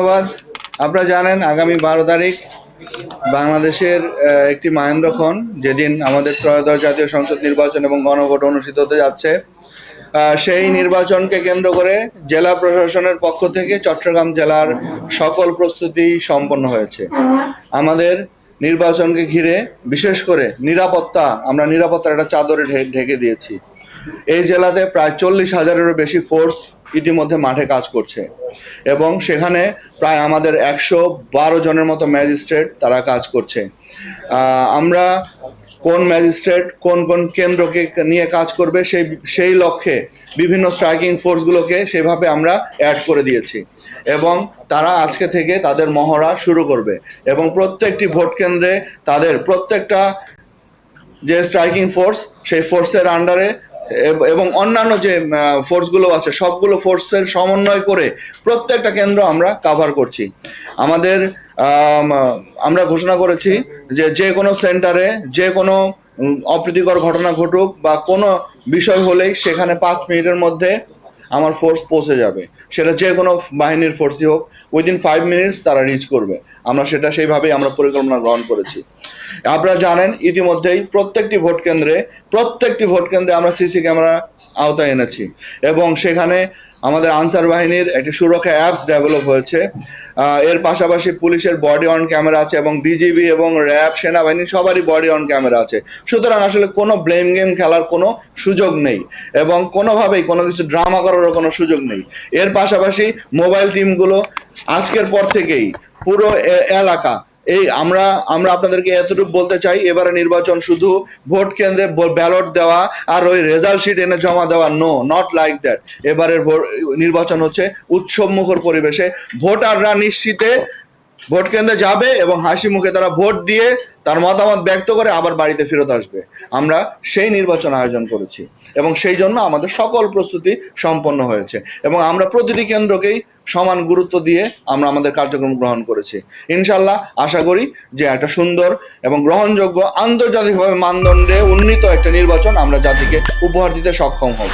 ধন্যবাদ। আপনারা জানেন, আগামী বারো তারিখ বাংলাদেশের একটি মাহেন্দ্রক্ষণ যেদিন আমাদের ত্রয়োদশ জাতীয় সংসদ নির্বাচন এবং গণভোট অনুষ্ঠিত হতে যাচ্ছে। সেই নির্বাচনকে কেন্দ্র করে জেলা প্রশাসনের পক্ষ থেকে চট্টগ্রাম জেলার সকল প্রস্তুতি সম্পন্ন হয়েছে। আমাদের নির্বাচনকে ঘিরে বিশেষ করে নিরাপত্তা, আমরা নিরাপত্তার একটা চাদরে ঢেকে দিয়েছি। এই জেলাতে প্রায় চল্লিশ হাজারেরও বেশি ফোর্স ইতিমধ্যে মাঠে কাজ করছে। এবং সেখানে প্রায় আমাদের একশো বারো জনের মতো ম্যাজিস্ট্রেট তারা কাজ করছে। আমরা কোন ম্যাজিস্ট্রেট কোন কোন কেন্দ্রকে নিয়ে কাজ করবে সেই সেই লক্ষ্যে বিভিন্ন স্ট্রাইকিং ফোর্সগুলোকে সেভাবে আমরা অ্যাড করে দিয়েছি। এবং তারা আজকে থেকে তাদের মহড়া শুরু করবে। এবং প্রত্যেকটি ভোট কেন্দ্রে তাদের প্রত্যেকটা যে স্ট্রাইকিং ফোর্স সেই ফোর্সের আন্ডারে এবং অন্যান্য যে ফোর্সগুলো আছে, সবগুলো ফোর্সের সমন্বয় করে প্রত্যেকটা কেন্দ্র আমরা কাভার করছি। আমাদের আমরা ঘোষণা করেছি যে যে কোনো সেন্টারে যে কোনো অপ্রীতিকর ঘটনা ঘটুক বা কোনো বিষয় হলেই সেখানে পাঁচ মিনিটের মধ্যে আমার ফোর্স পৌঁছে যাবে। সেটা যে কোনো বাহিনীর ফোর্সই হোক উইদিন ফাইভ মিনিটস তারা রিচ করবে। আমরা সেটা সেইভাবেই আমরা পরিকল্পনা গ্রহণ করেছি। আপনারা জানেন, ইতিমধ্যেই প্রত্যেকটি ভোট কেন্দ্রে, প্রত্যেকটি ভোট কেন্দ্রে আমরা সিসি ক্যামেরা আওতায় এনেছি। এবং সেখানে আমাদের আনসার বাহিনীর একটি সুরক্ষা অ্যাপস ডেভেলপ হয়েছে। এর পাশাপাশি পুলিশের বডি অন ক্যামেরা আছে এবং বিজিবি এবং র্যাব সেনাবাহিনী সবারই বডি অন ক্যামেরা আছে। সুতরাং আসলে কোনো ব্লেম গেম খেলার কোনো সুযোগ নেই। এবং কোনোভাবেই কোনো কিছু ড্রামা করারও কোনো সুযোগ নেই। এর পাশাপাশি মোবাইল টিমগুলো আজকের পর থেকেই পুরো এলাকা। এই আমরা আমরা আপনাদেরকে এতটুকু বলতে চাই, এবারে নির্বাচন শুধু ভোট কেন্দ্রে ব্যালট দেওয়া আর ওই রেজাল্ট শিট এনে জমা দেওয়া নো নট লাইক দ্যাট এবারের নির্বাচন হচ্ছে উৎসবমুখর পরিবেশে। ভোটাররা নিশ্চিতে ভোট কেন্দ্রে যাবে এবং হাসি মুখে তারা ভোট দিয়ে তার মতামত ব্যক্ত করে আবার বাড়িতে ফেরত আসবে। আমরা সেই নির্বাচন আয়োজন করেছি এবং সেই জন্য আমাদের সকল প্রস্তুতি সম্পন্ন হয়েছে এবং আমরা প্রতিটি কেন্দ্রকেই সমান গুরুত্ব দিয়ে আমরা আমাদের কার্যক্রম গ্রহণ করেছি। ইনশাল্লাহ আশা করি যে একটা সুন্দর এবং গ্রহণযোগ্য আন্তর্জাতিকভাবে মানদণ্ডে উন্নীত একটা নির্বাচন আমরা জাতিকে উপহার দিতে সক্ষম হব।